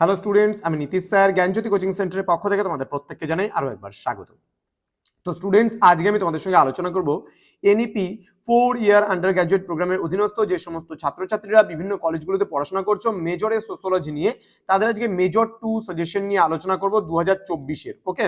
Hello students আমি Nitish sir, জ্ঞানজ্যোতি coaching সেন্টারের পক্ষ থেকে তোমাদের প্রত্যেককে জানাই আরও একবার স্বাগত। তো স্টুডেন্টস আজকে আমি তোমাদের সঙ্গে আলোচনা করব NEP four year under graduate প্রোগ্রামের অধীনস্থ যে সমস্ত ছাত্রছাত্রীরা বিভিন্ন কলেজগুলোতে পড়াশোনা করছ মেজরে সোশ্যোলজি নিয়ে, তাদের আজকে মেজর টু সাজেশন নিয়ে আলোচনা করব দু হাজার চব্বিশের ওকে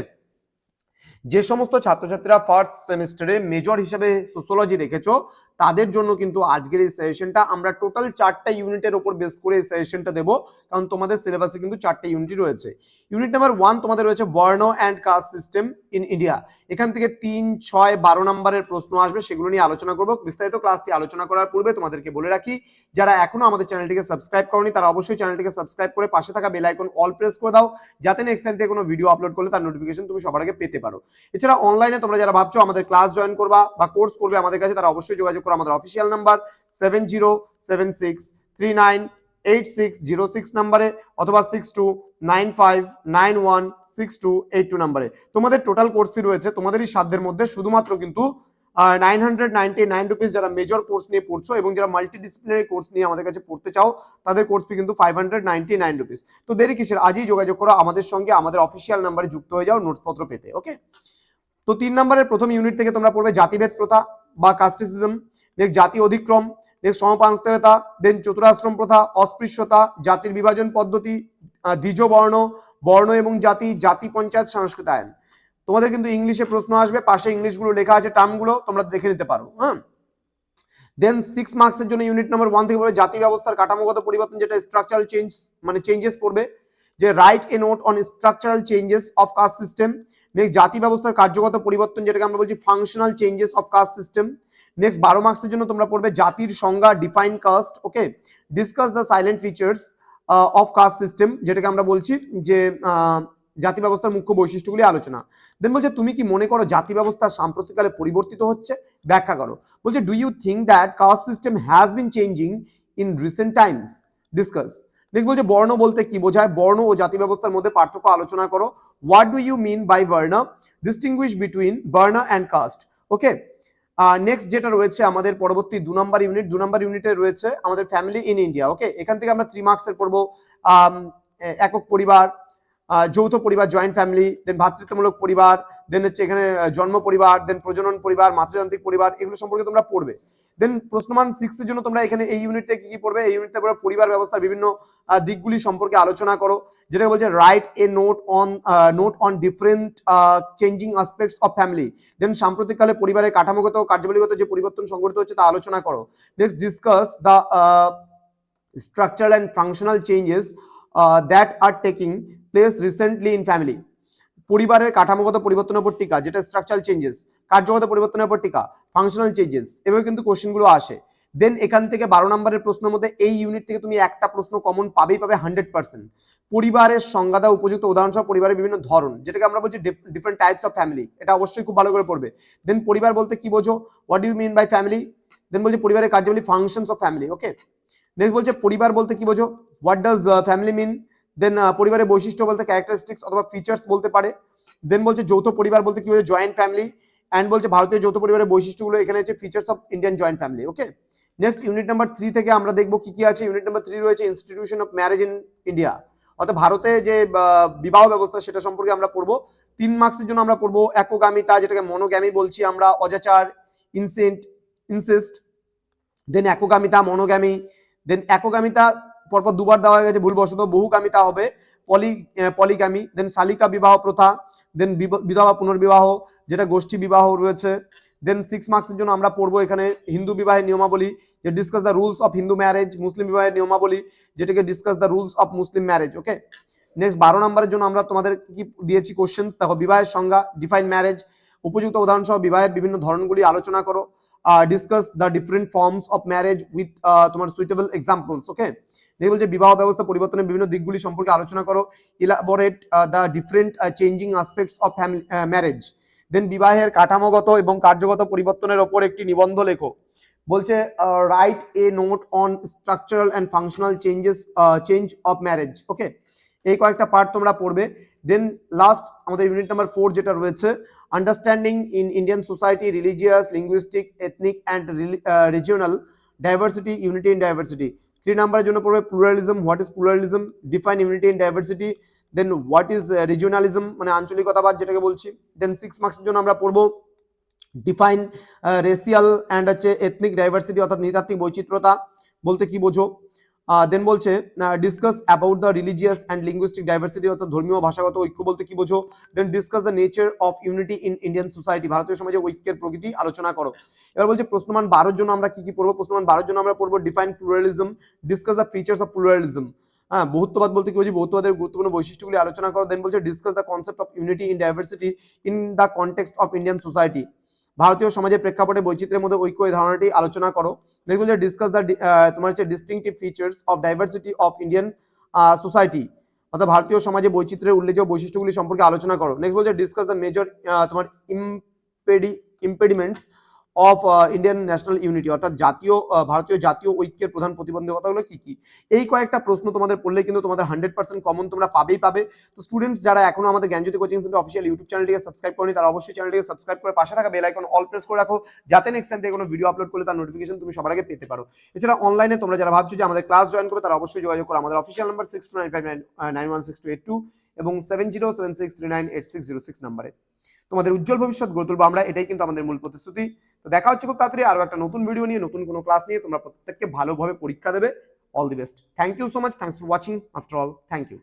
যে সমস্ত ছাত্রছাত্রীরা ফার্স্ট সেমিস্টারে মেজর হিসেবে সোশ্যোলজি রেখেছো তাদের জন্য কিন্তু আজকের এই সেশনটা আমরা টোটাল চারটা ইউনিটের উপর বেস করে এই সেশনটা দেবো। কারণ তোমাদের সিলেবাসে কিন্তু চারটে ইউনিটই রয়েছে। ইউনিট নাম্বার ওয়ান তোমাদের রয়েছে বর্ণ and caste system in India এখান থেকে তিন, ছয়, বারো নম্বরের প্রশ্ন আসবে, সেগুলো নিয়ে আলোচনা করব। বিস্তারিত ক্লাসটি আলোচনা করার পূর্বে তোমাদেরকে বলে রাখি, যারা এখনও আমাদের চ্যানেলটিকে সাবস্ক্রাইব করনি, তারা অবশ্যই চ্যানেলটিকে সাবস্ক্রাইব করে পাশে থাকা বেল আইকন অল প্রেস করে দাও, যাতে নেক্সট টাইম থেকে কোনো ভিডিও আপলোড করলে তার নোটিফিকেশন তুমি সবার আগে পেতে পারো। এছাড়া অনলাইনে তোমরা যারা ভাবছ আমাদের ক্লাস জয়েন করবা বা কোর্স করবে আমাদের কাছে, তারা অবশ্যই যোগাযোগ করো আমাদের official number seven zero seven six three nine eight six zero six নাম্বারে অথবা six two nine five nine one six two eight two নাম্বারে তোমাদের টোটাল কোর্স ফি রয়েছে, তোমাদেরই সাধ্যের মধ্যে শুধুমাত্র কিন্তু nine hundred ninety nine rupees যারা মেজর কোর্স নিয়ে পড়ছো এবং যারা কোর্স নিয়ে আমাদের কাছে পড়তে চাও, তাদের কোর্স ফি কিন্তু five hundred ninety nine rupees তো দেরি কিসের, আজই যোগাযোগ করো, আমাদের সঙ্গে আমাদের অফিসিয়াল নাম্বারে যুক্ত হয়ে যাও নোটসপত্র পেতে ওকে তো তিন নম্বরের প্রথম ইউনিট থেকে তোমরা পড়বে জাতিভেদ প্রথা বা কাস্টিসিজম নেক্সট জাতি অধিক্রম, নেক্সট সমপাঙ্কতা দেন চতুরাশ্রম প্রথা, অস্পৃশ্যতা, জাতির বিভাজন পদ্ধতি দ্বিজ বর্ণ বর্ণ এবং জাতি জাতি পঞ্চায়েত সংস্কৃতায়ন। তোমাদের কিন্তু ইংলিশে প্রশ্ন আসবে, পাশে ইংলিশগুলো লেখা আছে, টার্মগুলো তোমরা দেখে নিতে পারো হ্যাঁ দেন সিক্স মার্কসের জন্য ইউনিট নাম্বার ওয়ান থেকে পড়বে জাতি ব্যবস্থার কাঠামোগত পরিবর্তন যেটা স্ট্রাকচারাল চেঞ্জ মানে চেঞ্জেস করবে, যে write a note on structural changes of caste system next জাতি ব্যবস্থার কার্যগত পরিবর্তন, যেটাকে আমরা বলছি functional changes of caste system next বারো মার্কসের জন্য তোমরা পড়বে জাতির সংজ্ঞা define caste okay discuss the silent features of caste system যেটাকে আমরা বলছি যে জাতি ব্যবস্থার মুখ্য বৈশিষ্ট্যগুলি আলোচনা। দেন বলছে, তুমি কি মনে করো জাতি ব্যবস্থা সাম্প্রতিককালে পরিবর্তিত হচ্ছে? ব্যাখ্যা করো। বলছে do you think that caste system has been changing in recent times discuss next বলছে বর্ণ বলতে কি বোঝায়? বর্ণ ও জাতি ব্যবস্থার মধ্যে পার্থক্য আলোচনা করো। What do you mean by বর্ণ ডিস্টিংগুইশ বিটুইন বর্ণ অ্যান্ড কাস্ট ওকে নেক্সট যেটা রয়েছে আমাদের পরবর্তী দু নম্বর ইউনিট দু নম্বর ইউনিটে রয়েছে আমাদের ফ্যামিলি ইন ইন্ডিয়া ওকে এখান থেকে আমরা থ্রি মার্কসের পড়ব। একক পরিবার যৌথ পরিবার জয়েন্ট ফ্যামিলি দেন ভ্রাতৃত্বমূলক পরিবার দেন হচ্ছে এখানে জন্ম পরিবার দেন প্রজনন পরিবার মাতৃতান্ত্রিক পরিবার, এগুলো সম্পর্কে তোমরা পড়বে। দেন প্রশ্নমান সিক্সের জন্য তোমরা এখানে এই ইউনিটে কি কি পড়বে? এই ইউনিটে পড়বে পরিবার ব্যবস্থার বিভিন্ন দিকগুলি সম্পর্কে আলোচনা করো। যেটা বলছে write a note on note on different changing aspects of family then সাম্প্রতিককালে পরিবারের কাঠামোগত, কার্যাবলীগত যে পরিবর্তন সংঘটিত হচ্ছে তা আলোচনা করো। Next discuss the structure and functional changes that are are taking recently in family পরিবারের কাঠামোগত পরিবর্তনের উপর টিকা, যেটা স্ট্রাকচারাল চেঞ্জেস কার্যগত পরিবর্তনের উপর টিকা ফাংশনাল চেঞ্জেস এভাবে কিন্তু কোশ্চেনগুলো আসে। দেন এখান থেকে বারো নম্বরের প্রশ্নের মধ্যে এই ইউনিট থেকে তুমি একটা প্রশ্ন কমন পাবেই পাবে হান্ড্রেড পার্সেন্ট পরিবারের সংজ্ঞা উপযুক্ত উদাহরণ সহ পরিবারের বিভিন্ন ধরন, যেটাকে আমরা বলছি ডিফারেন্ট টাইপস অফ ফ্যামিলি এটা অবশ্যই খুব ভালো করে পড়বে। দেন পরিবার বলতে কি বোঝো? What you mean by family then বলছে পরিবারের কার্যাবলী functions of family okay next বলছে পরিবার বলতে কি বোঝো? What does family mean then পরিবারের বৈশিষ্ট্য বলতে ক্যারেক্টারিস্টিক্স অথবা ফিচার্স বলতে পারে। দেন বলছে যৌথ পরিবার বলতে কি বোঝো জয়েন্ট ফ্যামিলি অ্যান্ড বলছে ভারতীয় যৌথ পরিবারের বৈশিষ্ট্যগুলো। এখানে হচ্ছে features of Indian joint family okay next unit number three থেকে আমরা দেখব কি কি আছে। ইউনিট নাম্বার থ্রি রয়েছে institution of marriage in India অর্থাৎ ভারতে যে বিবাহ ব্যবস্থা, সেটা সম্পর্কে আমরা পড়ব। তিন মার্কসের জন্য আমরা পড়ব একগামিতা, যেটাকে মনোগ্যামি বলছি আমরা, অজাচার ইনসেন্ট ইনসিস্ট দেন একগামিতা মনোগ্যামি দেন একগামিতা পরপর দুবার দেওয়া হয়ে গেছে, ভুলবশত বহুগামিতা হবে। পলি পলিগামি দেন শালিকা বিবাহ প্রথা দেন বিধবা পুনর্বিবাহ, যেটা গোষ্ঠী বিবাহ রয়েছে। দেন সিক্স মার্কসের জন্য আমরা পড়ব এখানে হিন্দু বিবাহের নিয়মাবলী, যে discuss the rules of Hindu marriage Muslim বিবাহের নিয়মাবলী, যেটাকে discuss the rules of Muslim marriage okay next বারো নম্বরের জন্য আমরা তোমাদের কি দিয়েছি কোশ্চেন দেখো, বিবাহের সংজ্ঞা ডিফাইন ম্যারেজ উপযুক্ত উদাহরণ সহ বিবাহের বিভিন্ন ধরনগুলি আলোচনা করো। Discuss the different forms of marriage with তোমার সুইটেবল এক্সাম্পলস ওকে দেখে বলছে বিবাহ ব্যবস্থা পরিবর্তনের বিভিন্ন দিকগুলি সম্পর্কে আলোচনা করো elaborate the different changing aspects of marriage then বিবাহের কাঠামোগত এবং কার্যগত পরিবর্তনের ওপর একটি নিবন্ধ লেখো। বলছে write a note on structural and functional changes change of marriage okay এই কয়েকটা পার্ট তোমরা পড়বে। দেন লাস্ট আমাদের ইউনিট নাম্বার ফোর যেটা রয়েছে understanding in Indian society religious linguistic ethnic and regional diversity unity in diversity three নাম্বারের জন্য পড়বে pluralism what is pluralism define unity in diversity then what is regionalism মানে আঞ্চলিকতাবাদ যেটাকে বলছি দেন সিক্স মার্কসের জন্য আমরা পড়ব ডিফাইন রেসিয়াল অ্যান্ড হচ্ছে এথনিক ডাইভার্সিটি অর্থাৎ নৃতাত্ত্বিক বৈচিত্রতা। বলতে কি বোঝো? দেন বলছে discuss about the religious and linguistic diversity অর্থাৎ ধর্মীয়, ভাষাগত ঐক্য বলতে কি বোঝো? Then discuss the nature of unity in Indian society ভারতীয় সমাজে ঐক্যের প্রকৃতি আলোচনা করো। এবার বলছে, প্রশ্নমান বারোর জন্য আমরা কি কি পড়ব? প্রশ্নমান বারোর জন্য আমরা পড়ব define pluralism discuss the features of pluralism হ্যাঁ বহুত্ববাদ বলতে কি বলছি বহুত্ববাদের গুরুত্বপূর্ণ বৈশিষ্ট্যগুলি আলোচনা করো দেন বলছে discuss the concept of unity in diversity in the context of Indian society ভারতীয় সমাজের প্রেক্ষাপটে বৈচিত্র্যের মধ্যে ঐক্য এই ধারণাটি আলোচনা করো। বলছে ডিসকাস দ্য তোমার হচ্ছে distinctive features of diversity of Indian society অর্থাৎ ভারতীয় সমাজে বৈচিত্র্যের উল্লেখযোগ্য বৈশিষ্ট্যগুলি সম্পর্কে আলোচনা করো। নেক্সট বলছে ডিসকাস দ্য মেজর তোমার ইম্পেডি impediments of Indian national unity অর্থাৎ জাতীয় ভারতীয় জাতীয় ঐক্যের প্রধান প্রতিবন্ধকতাগুলো কি কি? এই কয়েকটা প্রশ্ন তোমাদের পড়লে কিন্তু তোমাদের হান্ড্রেড পার্সেন্ট কমন তোমরা পাবেই পাবে। তো স্টুডেন্টস যারা এখনও আমাদের Gyanjyoti coaching centre official YouTube চ্যানেলটিকে সাবস্ক্রাইব করেনি, তারা অবশ্যই চ্যানেলটিকে সাবস্ক্রাইব করে পাশে থাকা বেল আইকন অল প্রেস করে রাখো, যাতে নেক্সট টাইম থেকে কোনো ভিডিও আপলোড করলে তার নোটিফিকেশন তুমি সবার আগে পেতে পারো। এছাড়া অনলাইনে তোমরা যারা ভাবছ যে আমাদের ক্লাস জয়েন করবে, তারা অবশ্যই যোগাযোগ করো। আমাদের official number six two nine five nine nine one six two eight two এবং seven zero seven six three nine eight six zero six নাম্বারে তোমাদের উজ্জ্বল ভবিষ্যৎ গড়ে তুলবো আমরা, এটাই কিন্তু আমাদের মূল প্রতিশ্রুতি। তো দেখা হচ্ছে খুব তাড়াতাড়ি আরও একটা নতুন ভিডিও নিয়ে, নতুন কোনো ক্লাস নিয়ে। তোমরা প্রত্যেককে ভালোভাবে পরীক্ষা দেবে। All the best thank you so much thanks for watching after all thank you